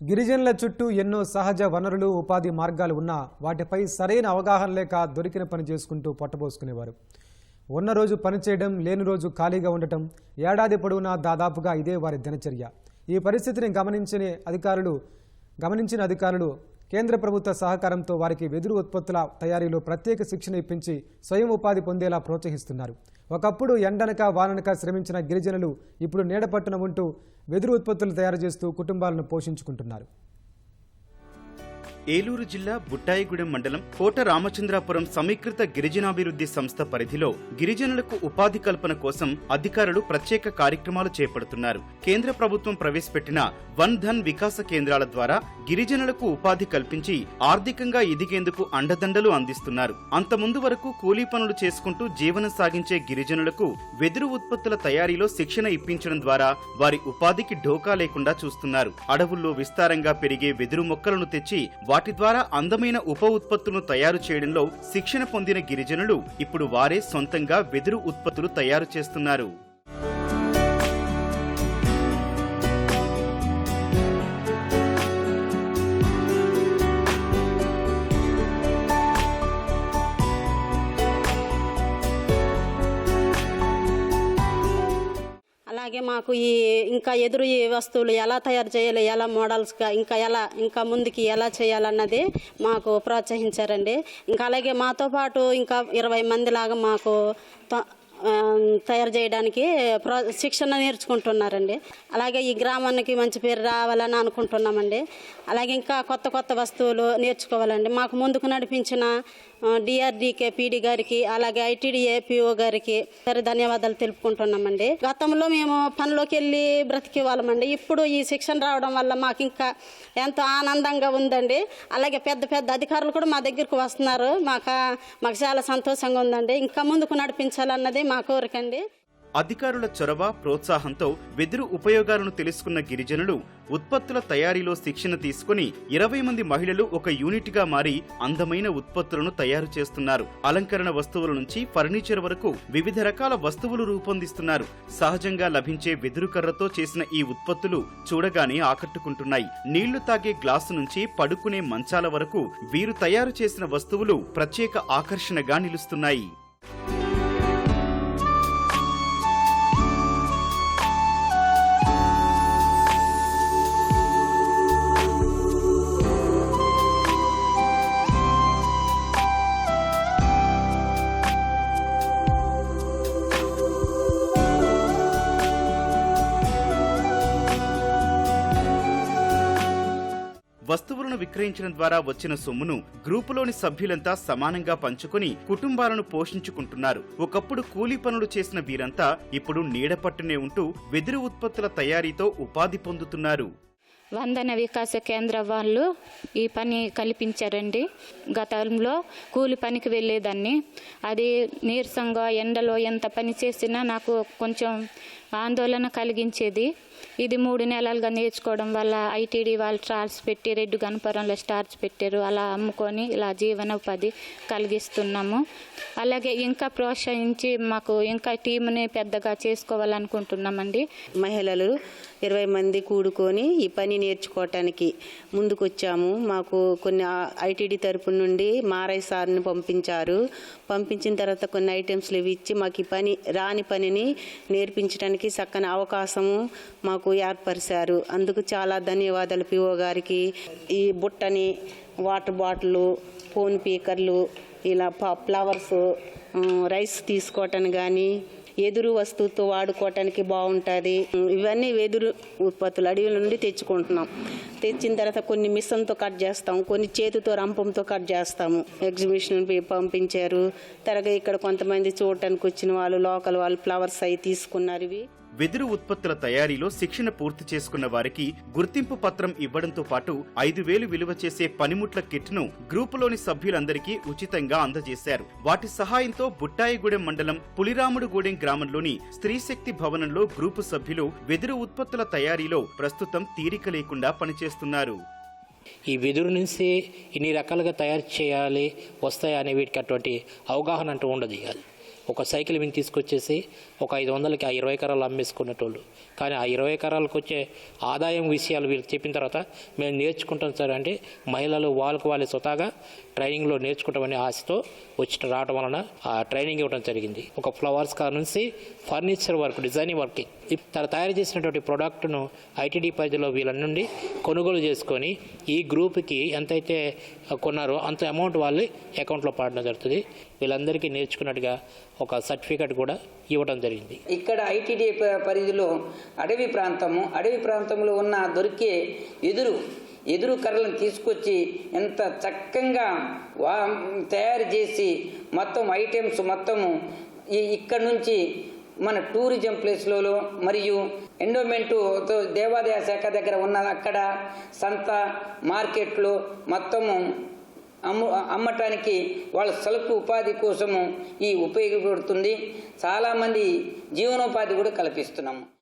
గిరిజనుల చుట్టూ ఎన్నో సహజ వనరులు ఉపాధి మార్గాలు ఉన్నా వాటిపై సరైన అవగాహన లేక దొరికిన పని చేసుకుంటూ పొట్టబోసుకునేవారు ఉన్న రోజు పని చేయడం లేని రోజు ఖాళీగా ఉండటం ఏడాది పొడవునా దాదాపుగా ఇదే వారి దినచర్య. ఈ పరిస్థితిని గమనించిన అధికారులు గమనించిన అధికారులు కేంద్ర ప్రభుత్వ సహకారంతో వారికి వెదురు ఉత్పత్తుల తయారీలో ప్రత్యేక శిక్షణ ఇప్పించి స్వయం ఉపాధి పొందేలా ప్రోత్సహిస్తున్నారు. ఒకప్పుడు ఎండనక వాననక శ్రమించిన గిరిజనులు ఇప్పుడు నీడపట్టున ఉంటూ వెదురు ఉత్పత్తులు తయారు చేస్తూ కుటుంబాలను పోషించుకుంటున్నారు. ఏలూరు జిల్లా బుట్టాయిగూడెం మండలం కోట రామచంద్రాపురం సమీకృత గిరిజనాభివృద్ధి సంస్థ పరిధిలో గిరిజనులకు ఉపాధి కల్పన కోసం అధికారులు ప్రత్యేక కార్యక్రమాలు చేపడుతున్నారు. కేంద్ర ప్రభుత్వం ప్రవేశపెట్టిన వన్ ధన్ వికాస కేంద్రాల ద్వారా గిరిజనులకు ఉపాధి కల్పించి ఆర్థికంగా ఎదిగేందుకు అండదండలు అందిస్తున్నారు. అంతముందు వరకు కూలీ పనులు చేసుకుంటూ జీవనం సాగించే గిరిజనులకు వెదురు ఉత్పత్తుల తయారీలో శిక్షణ ఇప్పించడం ద్వారా వారి ఉపాధికి ఢోకా లేకుండా చూస్తున్నారు. అడవుల్లో విస్తారంగా పెరిగే వెదురు మొక్కలను తెచ్చి వాటి ద్వారా అందమైన ఉప ఉత్పత్తులను తయారు చేయడంలో శిక్షణ పొందిన గిరిజనులు ఇప్పుడు వారే సొంతంగా వెదురు ఉత్పత్తులు తయారు చేస్తున్నారు. మాకు ఈ ఇంకా ఎదురు ఈ వస్తువులు ఎలా తయారు చేయాలి ఎలా మోడల్స్గా ఇంకా ఎలా ఇంకా ముందుకి ఎలా చేయాలన్నది మాకు ప్రోత్సహించారండి. ఇంకా అలాగే మాతో పాటు ఇంకా ఇరవై మంది లాగా మాకు తయారు చేయడానికి ప్రో శిక్షణ నేర్చుకుంటున్నారండి. అలాగే ఈ గ్రామానికి మంచి పేరు రావాలని అనుకుంటున్నామండి. అలాగే ఇంకా కొత్త కొత్త వస్తువులు నేర్చుకోవాలండి. మాకు ముందుకు నడిపించిన డిఆర్డీకే పీడీ గారికి అలాగే ఐటీడీఏ పిఓ గారికి సరే ధన్యవాదాలు తెలుపుకుంటున్నామండి. గతంలో మేము పనిలోకి వెళ్ళి బ్రతికే వాళ్ళమండి. ఇప్పుడు ఈ శిక్షణ రావడం వల్ల మాకు ఇంకా ఎంతో ఆనందంగా ఉందండి. అలాగే పెద్ద పెద్ద అధికారులు కూడా మా దగ్గరకు వస్తున్నారు. మాకు మాకు చాలా సంతోషంగా ఉందండి. ఇంకా ముందుకు నడిపించాలన్నది మా కోరికండి అధికారుల చొరవ ప్రోత్సాహంతో వెదురు ఉపయోగాలను తెలుసుకున్న గిరిజనులు ఉత్పత్తుల తయారీలో శిక్షణ తీసుకుని ఇరవై మంది మహిళలు ఒక యూనిట్గా మారి అందమైన ఉత్పత్తులను తయారు చేస్తున్నారు. అలంకరణ వస్తువుల నుంచి ఫర్నిచర్ వరకు వివిధ రకాల వస్తువులు రూపొందిస్తున్నారు. సహజంగా లభించే వెదురు కర్రతో చేసిన ఈ ఉత్పత్తులు చూడగానే ఆకట్టుకుంటున్నాయి. నీళ్ళు తాగే గ్లాసు నుంచి పడుకునే మంచాల వరకు వీరు తయారు చేసిన వస్తువులు ప్రత్యేక ఆకర్షణగా నిలుస్తున్నాయి. వస్తువులను విక్రయించడం ద్వారా వచ్చిన సొమ్మును గ్రూపులోని సభ్యులంతా సమానంగా పంచుకొని కుటుంబాలను పోషించుకుంటున్నారు. ఒకప్పుడు కూలీ పనులు చేసిన వీరంతా ఇప్పుడు నీడపట్టునే ఉంటూ వెదురు ఉత్పత్తుల తయారీతో ఉపాధి పొందుతున్నారు. వందన వికాస కేంద్ర వాళ్ళు ఈ పని కల్పించారండి. గతంలో కూలి పనికి వెళ్ళేదాన్ని. అది నీరసంగా ఎండలో ఎంత పని చేసినా నాకు కొంచెం ఆందోళన కలిగించేది. ఇది మూడు నెలలుగా నేర్చుకోవడం వల్ల ఐటీడీ వాళ్ళు స్టార్స్ పెట్టి రెడ్డి గణపురంలో స్టార్స్ పెట్టారు. అలా అమ్ముకొని ఇలా జీవనోపాధి కలిగిస్తున్నాము. అలాగే ఇంకా ప్రోత్సహించి మాకు ఇంకా టీంని పెద్దగా చేసుకోవాలనుకుంటున్నామండి. మహిళలు ఇరవై మంది కూడుకొని ఈ పని నేర్చుకోవటానికి ముందుకొచ్చాము. మాకు కొన్ని ఐటీడీ తరపు నుండి మారై సార్ని పంపించారు. పంపించిన తర్వాత కొన్ని ఐటమ్స్లు ఇవి ఇచ్చి మాకు ఈ పని రాని పనిని నేర్పించడానికి చక్కని అవకాశము మాకు ఏర్పరిచారు. అందుకు చాలా ధన్యవాదాలు పిఓ గారికి. ఈ బుట్టని వాటర్ బాటిల్ ఫోన్ పీకర్లు ఇలా ప- ఫ్లవర్స్ రైస్ తీసుకోవటం కానీ ఎదురు వస్తువుతో వాడుకోవటానికి బాగుంటుంది ఇవన్నీ వెదురు ఉత్పత్తులు అడవి నుండి తెచ్చుకుంటున్నాం. తెచ్చిన తర్వాత కొన్ని మిషన్తో కట్ చేస్తాం కొన్ని చేతితో రంపంతో కట్ చేస్తాము. ఎగ్జిబిషన్ పంపించారు. తర్వాత ఇక్కడ కొంతమంది చూడటానికి వచ్చిన వాళ్ళు లోకల్ వాళ్ళు ఫ్లవర్స్ అవి తీసుకున్నారు ఇవి. వెదురు ఉత్పత్తుల తయారీలో శిక్షణ పూర్తి చేసుకున్న వారికి గుర్తింపు పత్రం ఇవ్వడంతో పాటు ఐదు వేలు విలువ చేసే పనిముట్ల కిట్ను గ్రూపులోని సభ్యులందరికీ ఉచితంగా అందజేశారు. వాటి సహాయంతో బుట్టాయిగూడెం మండలం పులిరాముడుగూడెం గ్రామంలోని స్త్రీశక్తి భవనంలో గ్రూపు సభ్యులు వెదురు ఉత్పత్తుల తయారీలో ప్రస్తుతం తీరిక లేకుండా పనిచేస్తున్నారు. ఈ వెదురు నుంచి ఇన్ని రకాలుగా తయారు చేయాలి వస్తాయి అనే వీటికి అటువంటి అవగాహన అంటూ ఉండదు ఒక సైకిల్ మీద తీసుకొచ్చేసి ఒక ఐదు వందలకి ఆ ఇరవై ఎకరాలు అమ్మేసుకునేటోళ్ళు. కానీ ఆ ఇరవై ఎకరాలకు వచ్చే ఆదాయం విషయాలు వీళ్ళు చెప్పిన తర్వాత మేము నేర్చుకుంటాం సార్ అంటే మహిళలు వాళ్ళకు వాళ్ళు స్వతహాగా ట్రైనింగ్లో నేర్చుకుంటామనే ఆశతో వచ్చి రావడం వలన ఆ ట్రైనింగ్ ఇవ్వడం జరిగింది. ఒక ఫ్లవర్స్ కార్ నుంచి ఫర్నిచర్ వర్క్ డిజైనింగ్ వర్క్ తను తయారు చేసినటువంటి ప్రోడక్ట్ను ఐటీడీ పరిధిలో వీళ్ళ నుండి కొనుగోలు చేసుకొని ఈ గ్రూప్కి ఎంతైతే కొన్నారో అంత అమౌంట్ వాళ్ళు అకౌంట్లో పాడడం జరుగుతుంది. వీళ్ళందరికీ నేర్చుకున్నట్టుగా ఒక సర్టిఫికేట్ కూడా ఇవ్వడం జరిగింది. ఇక్కడ ఐటీడీ పరిధిలో అడవి ప్రాంతము అడవి ప్రాంతంలో ఉన్న దొరికే ఎదురు ఎదురు కర్రలను తీసుకొచ్చి ఎంత చక్కగా వా తయారు చేసి మొత్తం ఐటమ్స్ మొత్తము ఈ ఇక్కడ నుంచి మన టూరిజం ప్లేస్లలో మరియు ఎండోమెంటుతో దేవాదాయ శాఖ దగ్గర ఉన్న అక్కడ సంత మార్కెట్లో మొత్తము అమ్ము అమ్మటానికి వాళ్ళ స్వల్ప ఉపాధి కోసము ఈ ఉపయోగపడుతుంది. చాలామంది జీవనోపాధి కూడా కల్పిస్తున్నాము.